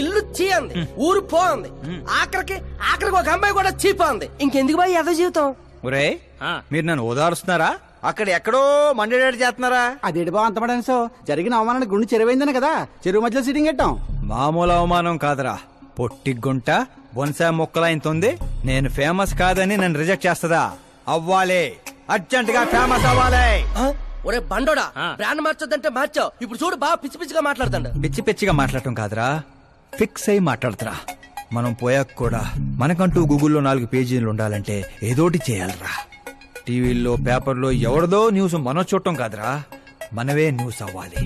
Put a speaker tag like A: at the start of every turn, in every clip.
A: ఇల్లు చీ అంది ఊరు పో అంది ఆఖరికి ఆఖరికి ఒక అమ్మాయి కూడా చీప అంది ఇంకెందుకు బాయ్ ఎద జీవితం?
B: ఒరే మీరు నన్ను ఓదారుస్తున్నారా? అక్కడ ఎక్కడో మండేడాడు చేస్తున్నారా?
C: అదేంటి బావ అంత పడాను సో జరిగిన అవమానానికి గుండె చెరువైందనే కదా? చెరువు మధ్యలో సీటింగ్ పెట్టాం
B: మామూలు అవమానం కాదురా. పొట్టి గుంట బొన్సా మొక్కలైంతుంది నేను ఫేమస్ కాదని నన్ను రిజెక్ట్ చేస్తదా? అవ్వాలి. అర్జెంట్గా ఫేమస్ అవ్వాలి?
A: ఒరే బండోడా బ్రాండ్ మార్చొద్దంటే మార్చావు. ఇప్పుడు చూడు బాగా పిచ్చి పిచ్చిగా మాట్లాడుతాడు.
B: పిచ్చి పిచ్చిగా మాట్లాడటం కాదురా. ఫిక్స్ అయి మాట్లాడుతురా. మనం పోయాక కూడా మనకంటూ గూగుల్లో నాలుగు పేజీలు ఉండాలంటే ఏదోటి చేయాలిరా. టీవీల్లో పేపర్లో ఎవరిదో న్యూస్ మనం చూడటం కాదురా. మనవే న్యూస్ అవ్వాలి.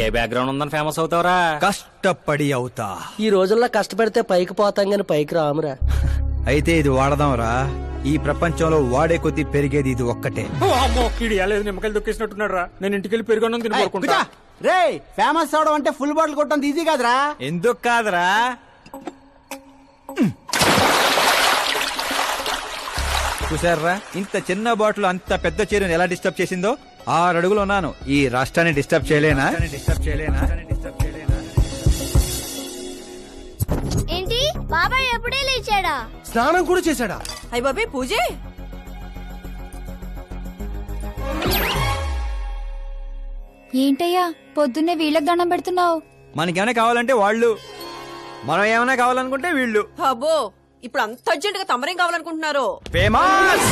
D: ఏ బ్యాక్గ్రౌండ్ ఉందని ఫేమస్ అవుతావురా?
B: కష్టపడి అవుతా.
A: ఈ రోజుల్లో కష్టపడితే పైకి పోతాం గాని పైకి రామురా.
B: అయితే ఇది వాడదాంరా. ఈ ప్రపంచంలో వాడే కొద్దీ పెరిగేది ఇది ఒక్కటే.
D: అమ్మో ఇడి లేదు నిమ్మకాయలు దొక్కేసినట్టున్నాడు రా నేను ఇంటికి వెళ్ళి తిని కోరుకుంటా
C: రే ఫేమస్ అవడం అంటే ఫుల్ బాటిల్ కొట్టడం ఈజీ కాదురా.
B: ఎందుకు కాదురా? చూసారా ఇంత చిన్న బాటిల్ అంత పెద్ద చీరను ఎలా డిస్టర్బ్ చేసిందో? ఆరు అడుగులు ఉన్నాను. ఈ రాష్ట్రాన్ని డిస్టర్బ్ చేయలేనా? డిస్టర్బ్ చేయలేనా
E: ఏంటి? బాబాయ్ ఎప్పుడే లేచాడా?
A: స్నానం కూడా చేశాడా?
F: అయ్య బాబే పూజే?
E: ఏంటయ్యా? పొద్దున్నే వీళ్ళకి దండం పెడుతున్నావు.
B: మనకేమైనా కావాలంటే వాళ్ళు. మనం ఏమైనా కావాలనుకుంటే వీళ్ళు.
F: అబ్బో ఇప్పుడు అంత అర్జెంట్గా తమరేం కావాలనుకుంటున్నారు?
B: ఫేమస్!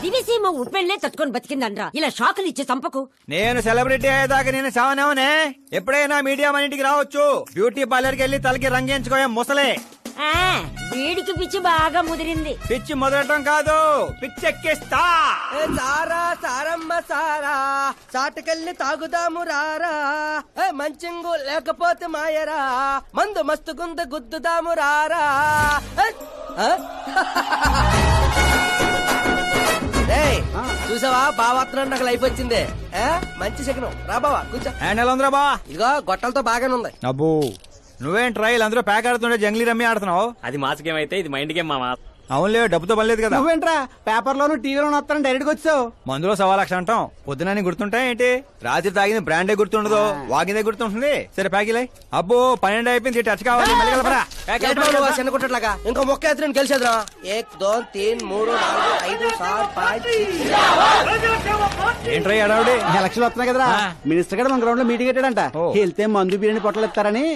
G: దివిసీమ ఉప్పెళ్ళే తట్టుకొని బతికిందనరా ఇలా షాకులు ఇచ్చే చంపకు.
B: నేను సెలబ్రిటీ అయ్యేదాకా నేను సావనవనే ఎప్పుడైనా మీడియా మన ఇంటికి రావచ్చు. బ్యూటీ పార్లర్కి వెళ్ళి తలకి రంగేయించుకోయా ముసలే.
G: ఆ, వీడికి పిచ్చి బాగా ముదిరింది.
B: పిచ్చి మొదలటం కాదు. పిచ్చెక్కిస్తా.
A: ఏ సారా సారా చాటుకెళ్ళి తాగుదాము రారా. ఏ మంచింగు లేకపోతే మాయరా. మందు మస్తు గుంద గుద్దుదాము రారా. ఏ, ఆ? ఏయ్, చూసావా? బావాత్రం నాకు లైఫ్ వచ్చింది. ఏ, మంచి శకనం. రా బావా కూర్చో.
B: హ్యాండ్ ఎలా ఉందిరా బా
A: ఇదిగో గొట్టలతో బాగానే ఉంది.
B: అబ్బో నువ్వేం ట్రైల్ అందరూ ప్యాక్ ఆడుతుండే జంగ్లీ రమ్మి ఆడుతున్నావు?
D: అది మాస్ గేమ్ అయితే ఇది మైండ్ గేమ్ మామా
B: అవునులే డబ్బుతో పనిలేదు కదా.
C: నువ్వేంట్రా? పేపర్ లోను టీవీలోను వస్తాను డైరెక్ట్గా వచ్చావు.
B: మందులో సవా లక్ష అంటాం. పొద్దునని గుర్తుంటాయి ఏంటి? రాత్రి తాగింది బ్రాండే గుర్తుండదు. వాగిందే గుర్తుంటుంది. సరే ప్యాకిలే అబ్బో పన్నెండు అయిపోయింది. టచ్ కావాలి. మళ్ళీ కలపరా.
A: ఇంకో మొక్క ఎత్తుని గెలిచేద్రా ఏక్ దో తీన్ మూడు నాలుగు ఐదు సార్ పాంచ్
B: ఏంట్రా ఈ అడావుడి
C: ఎలక్షన్ వస్తున్నాయి కదరా. మినిస్టర్ గారు మన గ్రౌండ్లో మీటింగ్ పెట్టాడంట. వెళ్తే మందు బిర్యానీ పొట్టలు ఇస్తారని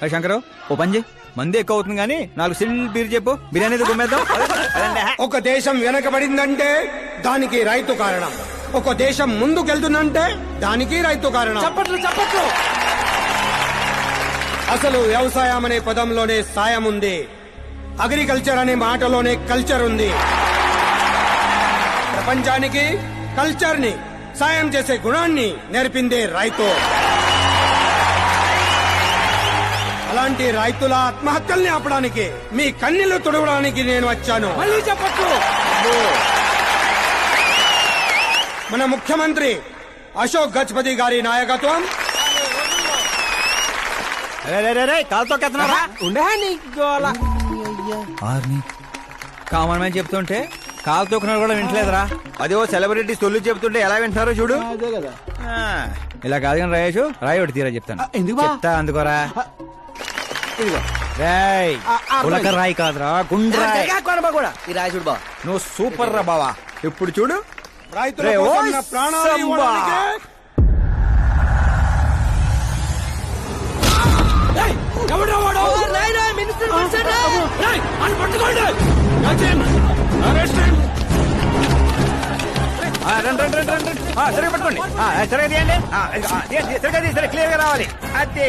B: అరే శంకరు ఓ పని చేయి. మంది ఎక్కువ అవుతుంది కానీ నాలుగు సిల్ బీర్ చెప్పు. బిర్యానీ గుమ్మేద్దాం.
H: ఒక దేశం వెనకబడిందంటే దానికి రైతు కారణం. ఒక దేశం ముందుకెళ్తుందంటే దానికి రైతు కారణం.
A: చప్పట్లు చప్పట్లు.
H: అసలు వ్యవసాయం అనే పదంలోనే సాయం ఉంది. అగ్రికల్చర్ అనే మాటలోనే కల్చర్ ఉంది. ప్రపంచానికి కల్చర్ని సాయం చేసే గుణాన్ని నేర్పిందే రైతు. అలాంటి రైతుల ఆత్మహత్యల్ని ఆపడానికి మీ కన్నీళ్ళు తుడవడానికి నేను వచ్చాను.
A: మళ్ళీ చెప్పట్లు
H: మన ముఖ్యమంత్రి అశోక్ గజపతి గారి నాయకత్వం.
B: రే, రే, రే, రే, కాలుతో కెత్తనారా? కామన్ మ్యాన్ చెప్తుంటే కాలు తొక్కున్నారు కూడా వింటలేదురా. అదే ఓ సెలబ్రిటీ సొల్లు చెప్తుంటే ఎలా వింటున్నారో చూడు.
C: అదే కదా.
B: ఆ, ఇలా కాదు కానీ రాయేషు రాయి ఒకటి తీరా చెప్తాను.
C: ఎందుకు?
B: చెప్తా అందుకోరా.
C: ఇదిగో
B: రాయ్
C: ఆ, ఆ,
B: ఉలక రాయి కాదురా గుండ్రాయ్.
A: కొనబా కూడా? ఈ రాజుడు
B: నువ్వు సూపర్ రా బావా. ఇప్పుడు చూడు.
H: రైతుల
B: రే, ఓ
H: కోసం నా ప్రాణాలు
B: సంబా.
H: ఇవ్వడానికే.
A: మినిస్టర్ కలిసాడా?
B: ఆ, రండి, రండి, రండి, రండి, రండి. ఆ, సరిగ్గా పట్టుకోండి. ఆ, సరిగ్గా తీయండి. ఆ, ఆ, తీయండి, సరిగ్గా తీయండి, సరే క్లియర్గా రావాలి. అది.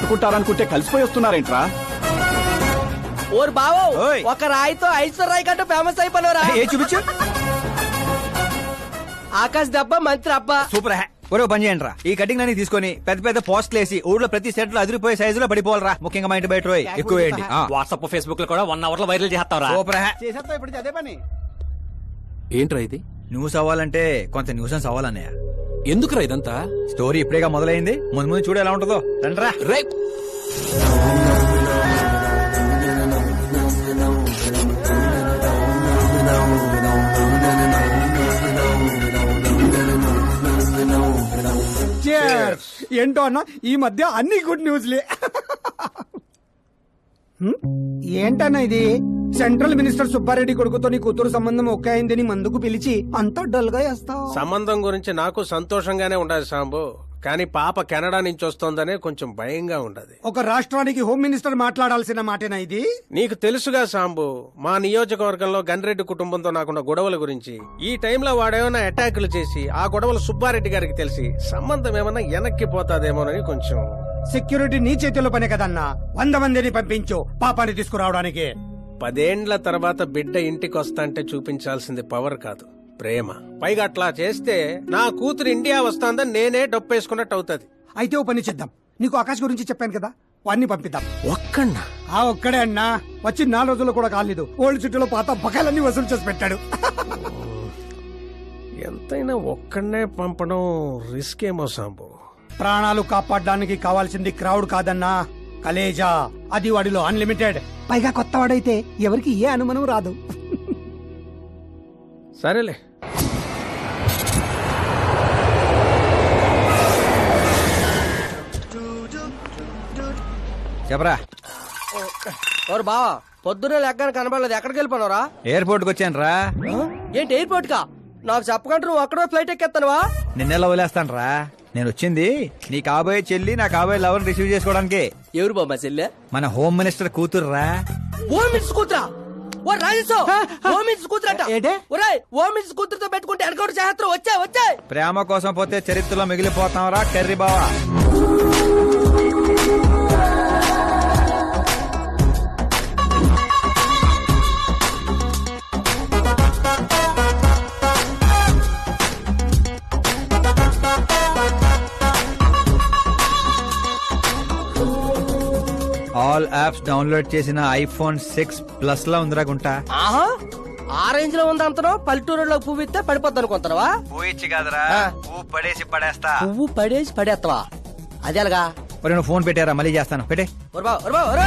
C: కొట్టుకుంటారనుకుంటే కలిసిపోయి వస్తున్నారేంట్రా
A: ఓరు బావో
B: ఓయ్.
A: ఒక రాయితో ఐశ్వర్ రాయ్ కంటూ ఫేమస్ అయిపోయినరా
B: ఏ చూపించు.
A: ఆకాశ్ దెబ్బ మంత్రి అబ్బా.
B: సూపర్ హ్యా ఒరే ఓ పని చేయండి రా ఈ కటింగ్ అన్ని తీసుకొని పెద్ద పెద్ద పోస్టులు వేసి ఊళ్ళో ప్రతి సెట్లో అదిరిపోయే సైజులో పడిపోవాలరా. ముఖ్యంగా మా ఇంటి బయట రోయ్. ఎక్కువ వేయండి.
I: వాట్సాప్ ఫేస్బుక్లో కూడా వన్ అవర్లో వైరల్ చేస్తావరా.
B: సూపర్ హ్యా
C: చేసేస్తా ఇప్పుడు అదే పని?
D: ఏంట్రా ఇది?
B: న్యూస్ అవ్వాలంటే కొంత న్యూసెన్స్ అవ్వాలన్నయ్య.
D: ఎందుకురా ఇదంతా?
B: స్టోరీ ఇప్పుడేగా మొదలైంది. ముందు ముందు చూడు ఎలా ఉంటుందో. రండిరా.
D: రే.
H: ఏంటో అన్న ఈ మధ్య అన్ని గుడ్ న్యూస్లే హ్మ్? ఏంటన్నా ఇది? సెంట్రల్ మినిస్టర్ సుబ్బారెడ్డి కొడుకుతో నీ కూతురు సంబంధం ఒకే అయిందని మందుకు పిలిచి అంత డల్గా వేస్తావు
J: సంబంధం గురించి నాకు సంతోషంగానే ఉండదు సాంబు. కానీ పాప కెనడా నుంచి వస్తోందనే కొంచెం భయంగా ఉండదు.
H: ఒక రాష్ట్రానికి హోమ్ మినిస్టర్ మాట్లాడాల్సిన మాటేనా ఇది?
J: నీకు తెలుసుగా సాంబు మా నియోజకవర్గంలో గన్రెడ్డి కుటుంబంతో నాకున్న గొడవల గురించి. ఈ టైంలో వాడేమైనా అటాకులు చేసి ఆ గొడవలు సుబ్బారెడ్డి గారికి తెలిసి సంబంధం ఏమన్నా వెనక్కి పోతాదేమోనని కొంచెం.
H: సెక్యూరిటీ నీ చేతిలో పనే కదన్నా. వంద మందిని పంపించు పాపాన్ని తీసుకురావడానికి.
J: పదేండ్ల తర్వాత బిడ్డ ఇంటికి వస్తాంటే చూపించాల్సింది పవర్ కాదు ప్రేమ. పైగా అట్లా చేస్తే నా కూతురు ఇండియా వస్తాందని నేనే డప్పేసుకున్నట్టు అవుతుంది
H: అయితే ఓ పని చేద్దాం. నీకు ఆకాశ్ గురించి చెప్పాను కదా వాడిని పంపిద్దాం.
J: ఒక్కన్నా?
H: ఆ ఒక్కడే అన్నా. వచ్చి నాలుగు రోజులు కూడా కాలేదు. ఓల్డ్ చుట్టూలో పాత బకాయిలన్నీ వసూలు చేసి పెట్టాడు.
J: ఎంతైనా ఒక్కడనే పంపడం రిస్క్ ఏమో సాంబు.
H: ప్రాణాలు కాపాడడానికి కావాల్సింది క్రౌడ్ కాదన్నా. కలేజా అది వాడిలో అన్లిమిటెడ్. పైగా కొత్త వాడైతే ఎవరికి ఏ అనుమానం రాదు.
J: సరేలే.
B: చెప్పరా?
A: ఓరు బావా పొద్దునే లెక్కన కనబడలేదు. ఎక్కడికి వెళ్ళిపోనరా
B: ఎయిర్పోర్ట్కి వచ్చాను రా
A: ఏంటి ఎయిర్పోర్ట్ కా నాకు చెప్పకుండా నువ్వు అక్కడో ఫ్లైట్ ఎక్కేస్తానువా
B: నిన్నెలా వదిలేస్తాను రా నేను వచ్చింది నీ కాబోయే చెల్లి నా కాబోయే లవర్ రిసీవ్ చేసుకోవడానికి.
A: ఎవరు బామ్మ చెల్లె?
B: మన హోమ్ మినిస్టర్ కూతురు రా
A: ఓ మినిట్స్ కూతురా? ఓ రాజేశో ఓ మినిట్స్ కూతురట.
C: ఏంటి?
A: ఒరేయ్ ఓ మినిట్స్ కూతురుతో పెట్టుకుంటే ఎనకౌంట్ చేస్తారు వచ్చా వచ్చా
B: ప్రేమ కోసం పోతే చరిత్రలో మిగిలిపోతాం రా కర్రీ బావా. యాప్స్ డౌన్లోడ్ చేసిన ఐఫోన్ సిక్స్ ప్లస్ లా ఉందిరా గుంటా.
A: ఆహా ఆ రేంజ్లో ఉంది అంతనో పల్లెటూరులో పువ్వు ఇస్తే పడిపోద్ది అనుకుంటున్నావా?
B: పోయిచ్చి కదరా. పువ్వు పడేసి పడేస్తా.
A: పువ్వు పడేసి పడేస్తావా అదే అలాగా
B: మరి నువ్వు ఫోన్ పెట్టారా మళ్ళీ చేస్తాను. పెట్టే.
A: ఒరబా ఒరబా ఒరబా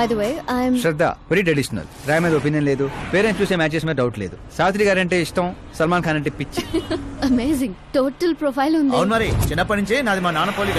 E: By the way I'm
B: Shraddha very traditional Rai మీద ఒపీనియన్ లేదు. పేరెంట్స్ చూసే మ్యాచెస్ మీద డౌట్ లేదు. సావిత్రి గారు అంటే ఇష్టం సల్మాన్ ఖాన్ అంటే పిచ్చి.
E: అమేజింగ్ టోటల్ ప్రొఫైల్ ఉంది.
C: అవును మరి చిన్నప్పటి నుంచే నాది మా నాన్న పోలిక.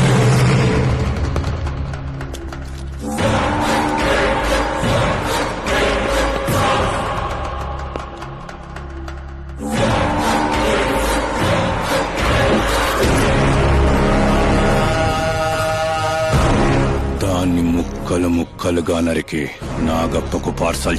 K: ముక్కలు ముక్కలుగా నరికి నాగప్పకు పార్సల్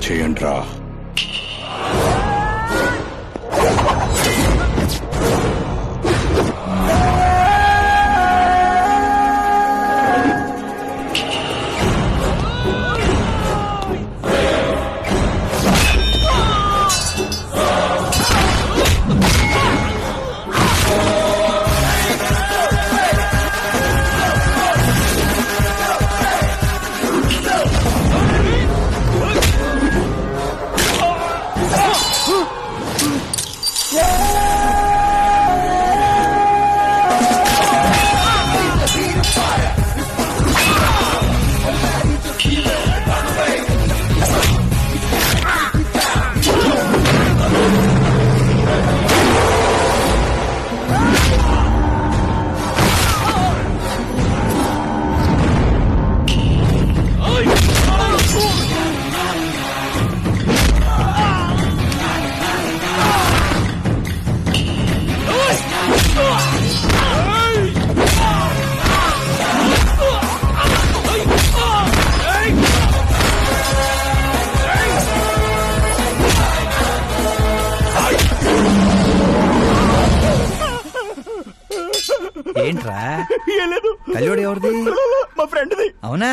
B: ఏంట్రా? ఏం ఎవరిది?
C: మా ఫ్రెండ్ది.
B: అవునా?